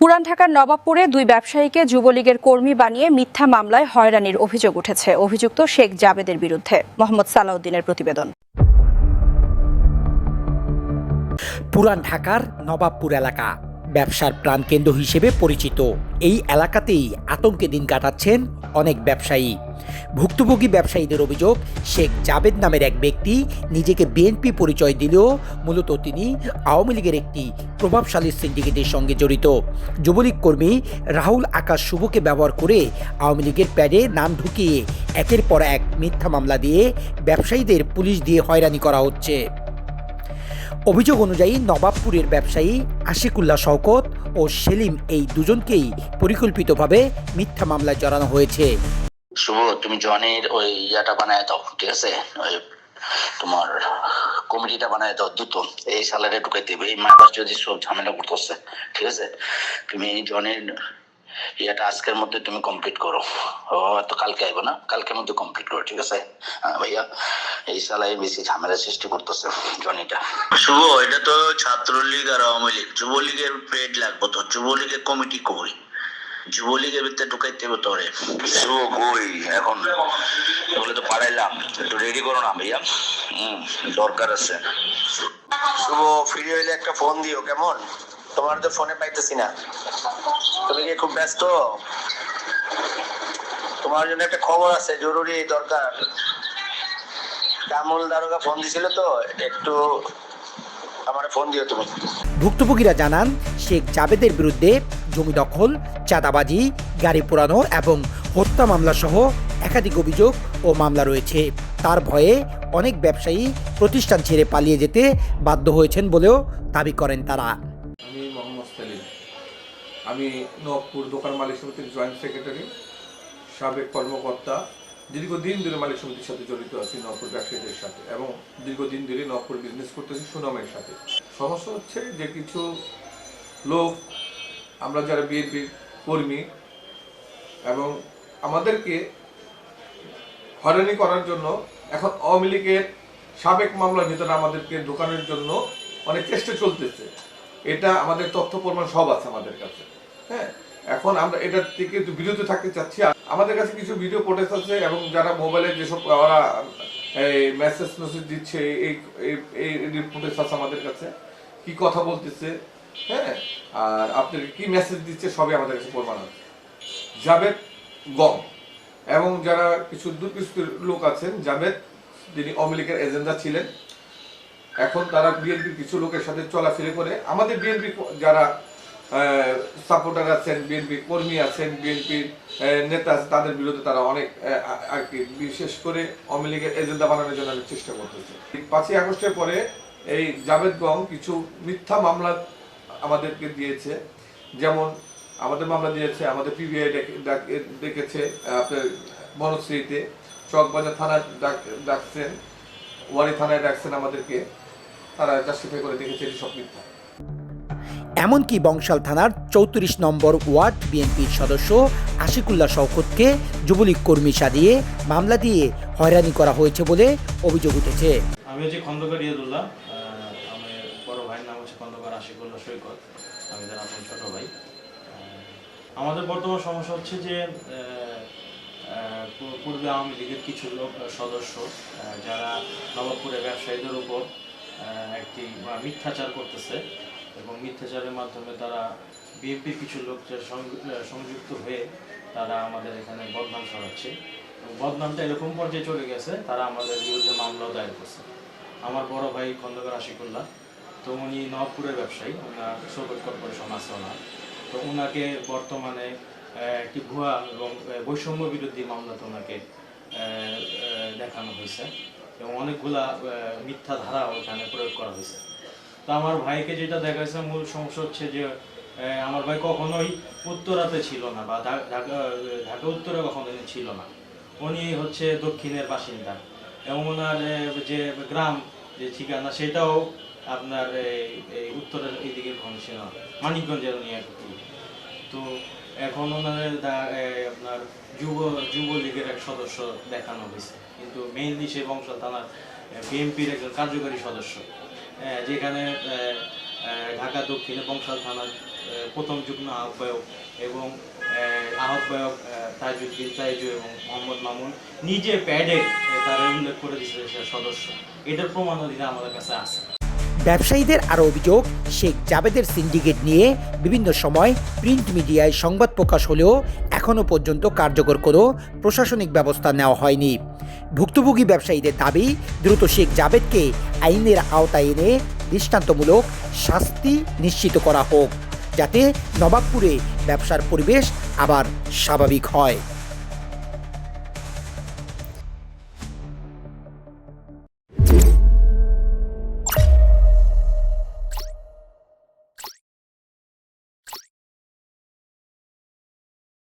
পুরান ঢাকার নবাবপুরে দুই ব্যবসায়ীকে যুবলীগের কর্মী বানিয়ে মিথ্যা মামলায় হয়রানির অভিযোগ উঠেছে। অভিযুক্ত শেখ জাবেদের বিরুদ্ধে। মোহাম্মদ সালাউদ্দিনের প্রতিবেদন। পুরান ঢাকার নবাবপুর এলাকা ব্যবসার প্রাণকেন্দ্র হিসেবে পরিচিত। এই এলাকাতেই আতঙ্কে দিন কাটাচ্ছেন অনেক ব্যবসায়ী। ভুক্তভোগী ব্যবসায়ীদের অভিযোগ, শেখ জাবেদ নামের এক ব্যক্তি নিজেকে বিএনপি পরিচয় দিলেও মূলত তিনি আওয়ামী লীগের একটি প্রভাবশালী সিন্ডিকেটের সঙ্গে জড়িত। যুবলীগ কর্মী রাহুল আকাশ শুভকে ব্যবহার করে আওয়ামী লীগের প্যাডে নাম ঢুকিয়ে একের পর এক মিথ্যা মামলা দিয়ে ব্যবসায়ীদের পুলিশ দিয়ে হয়রানি করা হচ্ছে। অভিযোগ অনুযায়ী নবাবপুরের ব্যবসায়ী আশিকুল্লাহ শওকত ও সেলিম এই দুজনকেই পরিকল্পিতভাবে মিথ্যা মামলায় জড়ানো হয়েছে। শুভ, তুমি জনের ওই ইয়াটা বানায় দাও, ঠিক আছে? ওই তোমার কমিটিটা বানায় দাও দ্রুত এই স্যালারি ঢুকাই দেবে। এই মাদার যদি সব ঝামেলা করতেছে ঠিক আছে? তুমি জনের ইয়াটা আজকের মধ্যে তুমি কমপ্লিট করো। ও, তো কালকে আইবো না? কালকের মধ্যে কমপ্লিট করো, ঠিক আছে? হ্যাঁ ভাইয়া, এই সালাই বেশি ঝামেলা সৃষ্টি করতেছে জনিটা। শুভ, এটা তো ছাত্রলীগ আর আওয়ামী লীগ। যুবলীগের পেড লাগবো তো, যুবলীগের কমিটি কই যুবলীগের ভিতরে ঢুকাইতে হবে তোরে। শুভ কই এখন। বলে তো পাঠাইলাম একটু রেডি করো না ভাইয়া। হুম দরকার আছে। শুভ ফ্রি হইলে একটা ফোন দিও কেমন? তোমার তো ফোনে পাইতেছি না। তুমি কি খুব ব্যস্ত? তোমার জন্য একটা খবর আছে জরুরি দরকার। কামুল দারোগা ফোন দিছিল তো একটু আমার ফোন দিও তুমি। ভুক্তভোগীরা জানান শেখ জাবেদের বিরুদ্ধে জমি দখল, চাঁদাবাজি, গাড়ি পোড়ানো এবং হত্যা মামলা সহ একাধিক অভিযোগ ও মামলা রয়েছে। তার ভয়ে অনেক ব্যবসায়ী প্রতিষ্ঠান ছেড়ে পালিয়ে যেতে বাধ্য হয়েছেন বলেও দাবি করেন তারা। আমি মোহাম্মদ সেলিম। আমি নবপুর দোকান মালিক সমিতির জয়েন্ট সেক্রেটারি, সাবেক কর্মকর্তা, দীর্ঘদিন ধরে মালিক সমিতির সাথে জড়িত আছি নবপুর ব্যবসায়ীদের সাথে এবং দীর্ঘদিন ধরে নবপুর বিজনেস করতেছি সুনামের সাথে। সমস্যা হচ্ছে যে কিছু লোক আমরা যারা বিএনপি কর্মী এবং আমাদেরকে হয়রানি করার জন্য এখন আওয়ামী লীগের সাবেক মামলার ভিতরে আমাদেরকে ঢোকানোর জন্য অনেক চেষ্টা চলতেছে। এটা আমাদের তথ্য প্রমাণ সব আছে আমাদের কাছে। হ্যাঁ এখন আমরা এটার থেকে একটু বিরত থাকতে চাচ্ছি। আমাদের কাছে কিছু ভিডিও ফুটেজ আছে এবং যারা মোবাইলে যেসব ওরা, এই মেসেজ মেসেজ দিচ্ছে, এই এই ফুটেজ আছে আমাদের কাছে। কি কথা বলতেছে হ্যাঁ আর আপনাকে কি মেসেজ দিচ্ছে সবই আমাদের কাছে প্রমাণ আছে। জাভেদ গম এবং যারা কিছু দুর্বৃত্ত লোক আছেন, জাভেদ যিনি আওয়ামী লীগের এজেন্ডা ছিলেন, এখন তারা বিএনপির কিছু লোকের সাথে চলাফেরা করে। আমাদের বিএনপি যারা সাপোর্টার আছেন বিএনপি কর্মী আছেন বিএনপির নেতা আছে তাদের বিরুদ্ধে তারা অনেক আর কি, বিশেষ করে আওয়ামী লীগের এজেন্ডা বানানোর জন্য অনেক চেষ্টা করতেছে। পাঁচই আগস্টের পরে এই জাভেদ গং কিছু মিথ্যা মামলা আমাদেরকে দিয়েছে। যেমন আমাদের মামলা দিয়েছে আমাদের পিবিআই ডেকেছে আপনার বনশ্রীতে চকবাজার থানায় ডাক- ডাকছেন ওয়ারি থানায় ডাকছেন আমাদেরকে। তারা জাস্টিফাই করে দেখেছে এটি সব মিথ্যা। এমনকি বংশাল থানার চৌত্রিশ নম্বর ওয়ার্ড বিএনপির সদস্য আশিকুল্লাহ শওকতকে যুবলীগ কর্মী সাজিয়ে মামলা দিয়ে হয়রানি করা হয়েছে বলে অভিযোগ উঠেছে। আমি হচ্ছে খন্দকার ইয়েদুল্লাহ আশিকুল্লাহ সৈকত, আমি ছোট ভাই। আমাদের বর্তমান সমস্যা হচ্ছে যে পূর্বে আওয়ামী লীগের কিছু লোক সদস্য যারা নবাবপুরে ব্যবসায়ীদের উপর একটি মিথ্যাচার করতেছে এবং মিথ্যাচারের মাধ্যমে তারা বিএনপির কিছু লোক সংযুক্ত হয়ে তারা আমাদের এখানে বদনাম সরাচ্ছে বদনামটা এরকম পর্যায়ে চলে গেছে, তারা আমাদের বিরুদ্ধে মামলাও দায়ের করছে। আমার বড় ভাই খন্দকার আশিকুল্লাহ তো উনি নবপুরের ব্যবসায়ী, ওনার সৌগত কর্পোরেশন আছে ওনার। তো ওনাকে বর্তমানে একটি ভুয়া এবং বৈষম্য বিরোধী মামলাতে ওনাকে দেখানো হয়েছে। এবং অনেকগুলা মিথ্যা ধারা ওখানে প্রয়োগ করা হয়েছে। তো আমার ভাইকে যেটা দেখা যাচ্ছে মূল সমস্যা হচ্ছে যে আমার ভাই কখনোই উত্তরাতে ছিল না বা ঢাকা ঢাকা উত্তরে কখনোই ছিল না। উনি হচ্ছে দক্ষিণের বাসিন্দা। এবং ওনার যে গ্রাম, যে ঠিকানা, সেটাও আপনার এই উত্তরের এইদিকে না মানিকগঞ্জের উনি এক তো এখন এ, আপনার যুব যুবলীগের এক সদস্য দেখানো হয়েছে। কিন্তু মেইনলি সে বংশাল থানার বিএনপির একজন কার্যকরী সদস্য। যেখানে ঢাকা দক্ষিণে বংশাল থানার প্রথম যুগ্ম আহ্বায়ক এবং আহ, আহ্বায়ক আহ, তাজউদ্দিন তাইজু এবং মোহাম্মদ মামুন নিজে প্যাডে তারা উল্লেখ করে দিয়েছে সদস্য। এটার প্রমাণাদি আমাদের কাছে আছে। ব্যবসায়ীদের আরও অভিযোগ, শেখ জাবেদের সিন্ডিকেট নিয়ে বিভিন্ন সময় প্রিন্ট মিডিয়ায় সংবাদ প্রকাশ হলেও এখনও পর্যন্ত কার্যকর কোনো প্রশাসনিক ব্যবস্থা নেওয়া হয়নি। ভুক্তভোগী ব্যবসায়ীদের দাবি, দ্রুত শেখ জাবেদকে আইনের আওতায় এনে দৃষ্টান্তমূলক শাস্তি নিশ্চিত করা হোক, যাতে নবাবপুরে ব্যবসার পরিবেশ আবার স্বাভাবিক হয়।